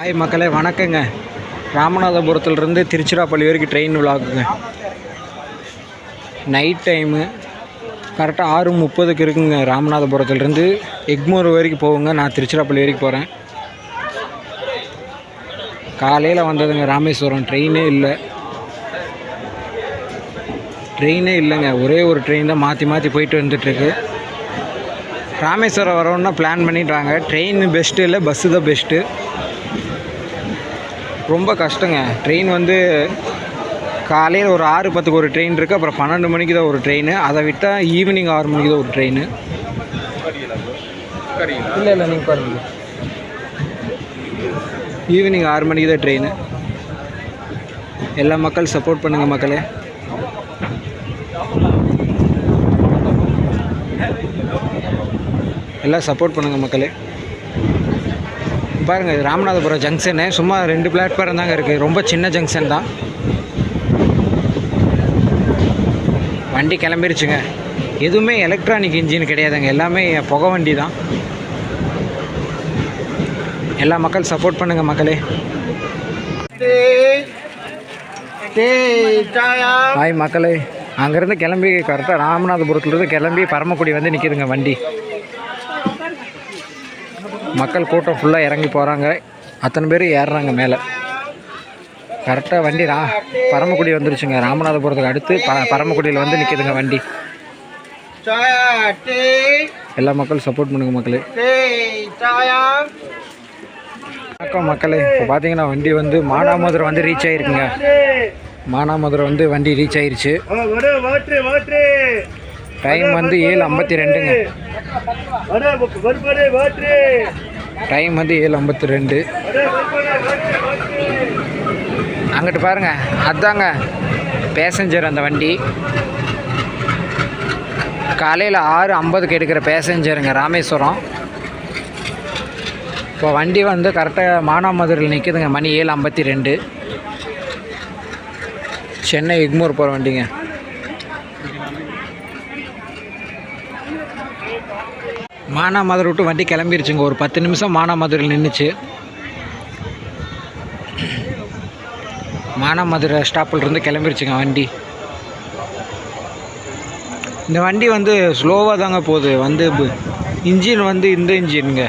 Hi மக்களே வணக்கங்க. ராமநாதபுரத்துலேருந்து திருச்சிராப்பள்ளி வரைக்கும் ட்ரெயின் விழாக்குங்க நைட் டைமு கரெக்டாக ஆறு முப்பதுக்கு இருக்குங்க ராமநாதபுரத்துலேருந்து. எக்மூர் வரைக்கும் போகுங்க நான் திருச்சிராப்பள்ளி வரைக்கும் போகிறேன் காலையில் வந்ததுங்க ராமேஸ்வரம் ட்ரெயினே இல்லை. ட்ரெயினே இல்லைங்க ஒரே ஒரு ட்ரெயின் தான் மாற்றி மாற்றி போயிட்டு வந்துட்டுருக்கு. ராமேஸ்வரம் வரோன்னா பிளான் பண்ணிட்டாங்க ட்ரெயின் பெஸ்ட்டு இல்லை பஸ்ஸு தான் பெஸ்ட்டு ரொம்ப கஷ்டங்க. ட்ரெயின் வந்து காலையில் ஒரு ஆறு பத்துக்கு ஒரு ட்ரெயின் இருக்குது அப்புறம் பன்னெண்டு மணிக்கு தான் ஒரு ட்ரெயின் அதை விட்டால் ஈவினிங் ஆறு மணிக்கு தான் ஒரு ட்ரெயின் இல்லை இல்லை நீங்கள் பாருங்க. ஈவினிங் ஆறு மணிக்கு தான் ட்ரெயின் எல்லா மக்கள் சப்போர்ட் பண்ணுங்கள் மக்களே. எல்லாம் சப்போர்ட் பண்ணுங்கள் மக்களே. பாருங்கள் இது ராமநாதபுரம் ஜங்ஷனு சும்மா ரெண்டு பிளாட்ஃபார்ம் தாங்க இருக்குது ரொம்ப சின்ன ஜங்ஷன் தான். வண்டி கிளம்பிருச்சுங்க. எதுவுமே எலக்ட்ரானிக் இன்ஜின் கிடையாதுங்க. எல்லாமே புகை வண்டி தான். எல்லா மக்கள் சப்போர்ட் பண்ணுங்க மக்களே. ஹாய் மக்களே. அங்கேருந்து கிளம்பி கரெக்டாக ராமநாதபுரத்துலேருந்து கிளம்பி பரமக்குடி வந்து நிற்கிதுங்க வண்டி. மக்கள் கூட்டம் ஃபுல்லாக இறங்கி போகிறாங்க அத்தனை பேர் ஏறுறாங்க மேலே. கரெக்டாக வண்டி ரா பரமக்குடி வந்துருச்சுங்க. ராமநாதபுரத்துக்கு அடுத்து ப பரமக்குடியில் வந்து நிற்கிதுங்க வண்டி. எல்லா மக்களும் சப்போர்ட் பண்ணுங்க மக்களே. வணக்கம் மக்களே. இப்போ பார்த்தீங்கன்னா வண்டி வந்து மானாமதுரை வந்து ரீச் ஆகிருக்குங்க மானாமதுரை வந்து வண்டி ரீச் ஆயிருச்சு. டைம் வந்து ஏழு ஐம்பத்தி ரெண்டுங்க. டைம் வந்து ஏழு ஐம்பத்தி ரெண்டு. அங்கிட்டு பாருங்க அதாங்க பேசஞ்சர் அந்த வண்டி. காலையில் ஆறு ஐம்பதுக்கு எடுக்கிற பேசஞ்சருங்க ராமேஸ்வரம். இப்போ வண்டி வந்து கரெக்டாக மானாமதுரையில் நிற்குதுங்க மணி ஏழு ஐம்பத்தி ரெண்டு. சென்னை எக்மூர் போகிற வண்டிங்க. மானாமதுரை விட்டு வண்டி கிளம்பிருச்சுங்க. ஒரு பத்து நிமிஷம் மானாமதுரையில் நின்றுச்சு மானாமதுரை ஸ்டாப்பிலிருந்து கிளம்பிருச்சுங்க வண்டி. இந்த வண்டி வந்து ஸ்லோவாக தாங்க போகுது. வந்து இன்ஜின் வந்து இந்த இன்ஜினுங்க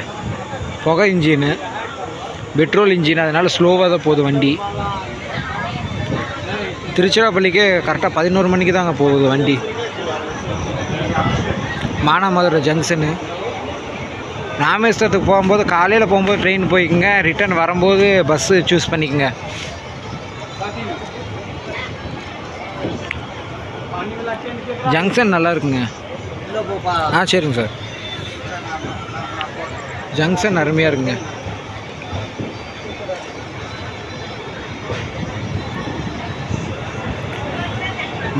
புகை இன்ஜினு பெட்ரோல் இன்ஜின் அதனால் ஸ்லோவாக தான் போகுது வண்டி. திருச்சிராப்பள்ளிக்கு கரெக்டாக பதினோரு மணிக்கு தாங்க போகுது வண்டி. மானாமதுரை ஜங்ஷனு ராமேஸ்வரத்துக்கு போகும்போது காலையில் போகும்போது ட்ரெயின் போய்க்குங்க. ரிட்டர்ன் வரும்போது பஸ்ஸு சூஸ் பண்ணிக்கோங்க. ஜங்ஷன் நல்லா இருக்குங்க. ஆ சரிங்க சார் ஜங்ஷன் அருமையாக இருக்குங்க.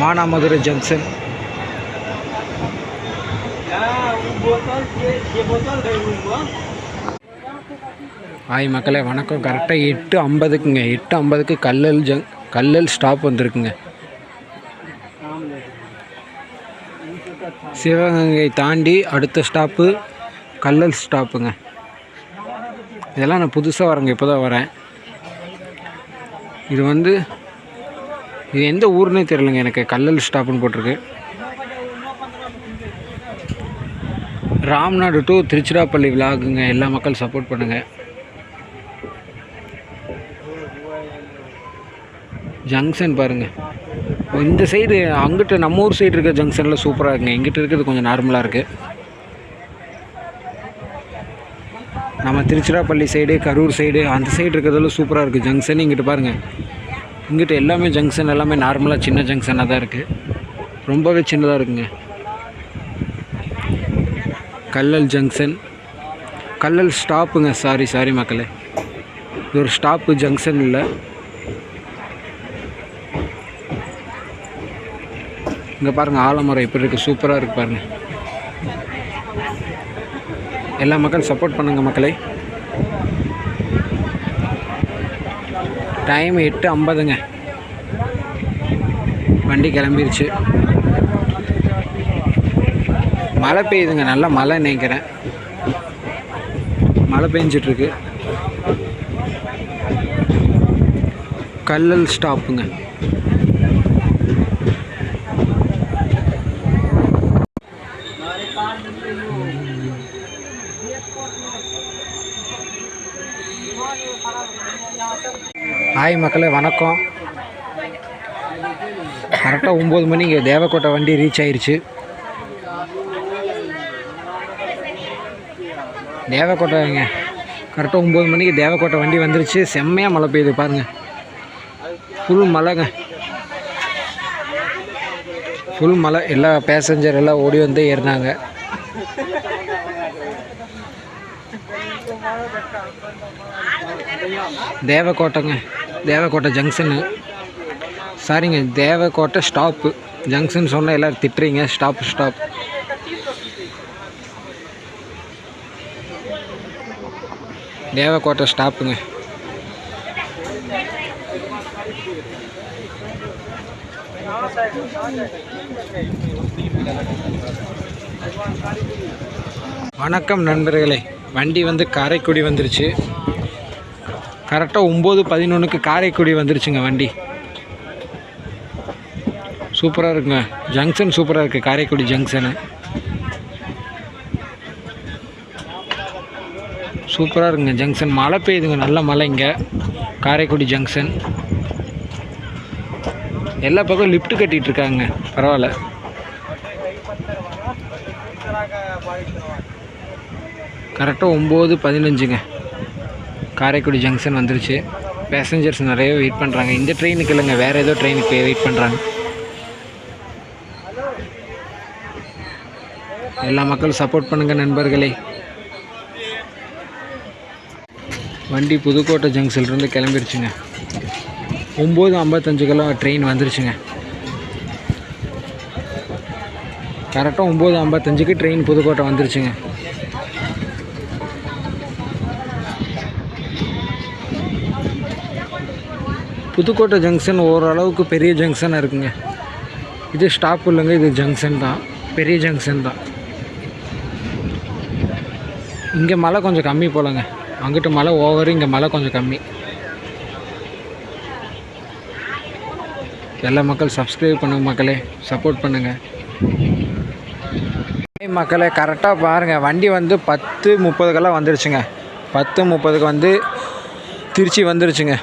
மானாமதுரை ஜங்ஷன் ஆய் மக்களே வணக்கம். கரெக்டாக எட்டு ஐம்பதுக்குங்க. எட்டு ஐம்பதுக்கு கல்லல் ஜங் கல்லல் ஸ்டாப் வந்திருக்குங்க. சிவகங்கை தாண்டி அடுத்த ஸ்டாப்பு கல்லல் ஸ்டாப்புங்க இதெல்லாம் நான் புதுசாக வரேங்க இப்போ தான் வரேன். இது வந்து இது எந்த ஊர்னே தெரிலங்க எனக்கு கல்லல் ஸ்டாப்புன்னு போட்டிருக்கு. ராம்நாடு டு திருச்சிராப்பள்ளி விலாகுங்க எல்லா மக்கள் சப்போர்ட் பண்ணுங்கள் ஜங்ஷன் பாருங்கள் இந்த சைடு அங்கிட்ட நம்ம ஊர் சைடு இருக்க ஜங்ஷனில் சூப்பராக இருக்குங்க. இங்கிட்ட இருக்கிறது கொஞ்சம் நார்மலாக இருக்குது நம்ம திருச்சிராப்பள்ளி சைடு கரூர் சைடு அந்த சைடு இருக்கிறதெல்லாம் சூப்பராக இருக்குது ஜங்ஷன் இங்கிட்டு பாருங்கள் இங்கிட்ட எல்லாமே ஜங்ஷன் எல்லாமே நார்மலாக சின்ன ஜங்ஷனாக தான் இருக்குது ரொம்பவே சின்னதாக இருக்குங்க. கல்லல் ஜங்ஷன். கல்லல் ஸ்டாப்புங்க. சாரி சாரி மக்களே. இது ஒரு ஸ்டாப்பு ஜங்ஷன் இல்லை. இங்கே பாருங்கள் ஆலமரம் எப்படி இருக்குது சூப்பராக இருக்குது பாருங்கள் எல்லா மக்கள் சப்போர்ட் பண்ணுங்கள் மக்களே. டைம் எட்டு ஐம்பதுங்க. வண்டி கிளம்பிருச்சு. மழை பெய்யுதுங்க நல்லா மழை நினைக்கிறேன். மழை பெஞ்சிட்ருக்கு. கல்லல் ஸ்டாப்புங்க. ஹாய் மக்களே வணக்கம். கரெக்டாக ஒம்பது மணிக்கு தேவக்கோட்டை வண்டி ரீச் ஆயிடுச்சு தேவக்கோட்டைங்க. கரெக்டாக ஒம்பது மணிக்கு தேவக்கோட்டை வண்டி வந்துருச்சு. செம்மையாக மழை பெய்யுது பாருங்கள் ஃபுல் மழைங்க. ஃபுல் மழை. எல்லா பேசஞ்சர் எல்லாம் ஓடி வந்து ஏறினாங்க. தேவக்கோட்டைங்க. தேவக்கோட்டை ஜங்ஷனு சாரிங்க தேவக்கோட்டை ஸ்டாப்பு ஜங்ஷன் சொன்னால் எல்லோரும் திட்டுறீங்க. ஸ்டாப் ஸ்டாப் தேவக்கோட்டை ஸ்டாப்புங்க. வணக்கம் நண்பர்களே. வண்டி வந்து காரைக்குடி வந்துருச்சு. கரெக்டாக ஒம்பது பதினொன்றுக்கு காரைக்குடி வந்துருச்சுங்க வண்டி. சூப்பராக இருக்குங்க. ஜங்ஷன் சூப்பராக இருக்குது காரைக்குடி ஜங்ஷனு. சூப்பராக இருக்குங்க ஜங்ஷன். மழை பெய்யுதுங்க நல்ல மழை இங்கே. காரைக்குடி ஜங்ஷன். எல்லா பக்கம் லிஃப்ட் கட்டிகிட்டு இருக்காங்க. பரவாயில்ல. கரெக்டாக ஒம்பது பதினஞ்சுங்க. காரைக்குடி ஜங்ஷன் வந்துருச்சு. பேசஞ்சர்ஸ் நிறைய வெயிட் பண்ணுறாங்க இந்த ட்ரெயினுக்கு இல்லைங்க வேறு ஏதோ ட்ரெயினுக்கு வெயிட் பண்ணுறாங்க எல்லா மக்களும் சப்போர்ட் பண்ணுங்கள் நண்பர்களே. வண்டி புதுக்கோட்டை ஜங்ஷன்லேருந்து கிளம்பிருச்சுங்க. ஒம்பது ஐம்பத்தஞ்சுக்கெல்லாம் ட்ரெயின் வந்துருச்சுங்க. கரெக்டாக ஒம்பது ஐம்பத்தஞ்சுக்கு ட்ரெயின் புதுக்கோட்டை வந்துருச்சுங்க. புதுக்கோட்டை ஜங்ஷன் ஓரளவுக்கு பெரிய ஜங்ஷனாக இருக்குங்க. இது ஸ்டாப் இல்லைங்க இது ஜங்ஷன் தான். பெரிய ஜங்ஷன் தான். இங்கே மழை கொஞ்சம் கம்மி போலங்க. அங்கிட்டு மழை ஓவர் இங்கே மழை கொஞ்சம் கம்மி. எல்லா மக்கள் சப்ஸ்கிரைப் பண்ணுங்க மக்களே சப்போர்ட் பண்ணுங்கள் மக்களே கரெக்டாக பாருங்கள் வண்டி வந்து பத்து முப்பதுக்கெல்லாம் வந்துருச்சுங்க. பத்து முப்பதுக்கு வந்து திருச்சி வந்துருச்சுங்க.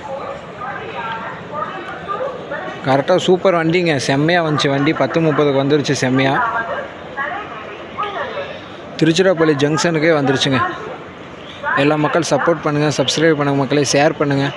கரெக்டாக சூப்பர் வண்டிங்க. செம்மையாக வந்துச்சு வண்டி. பத்து முப்பதுக்கு வந்துருச்சு செம்மையாக திருச்சிராப்பள்ளி ஜங்ஷனுக்கே வந்துருச்சுங்க. எல்லா மக்கள் சப்போர்ட் பண்ணுங்கள் சப்ஸ்கிரைப் பண்ணுங்கள் மக்களே ஷேர் பண்ணுங்கள்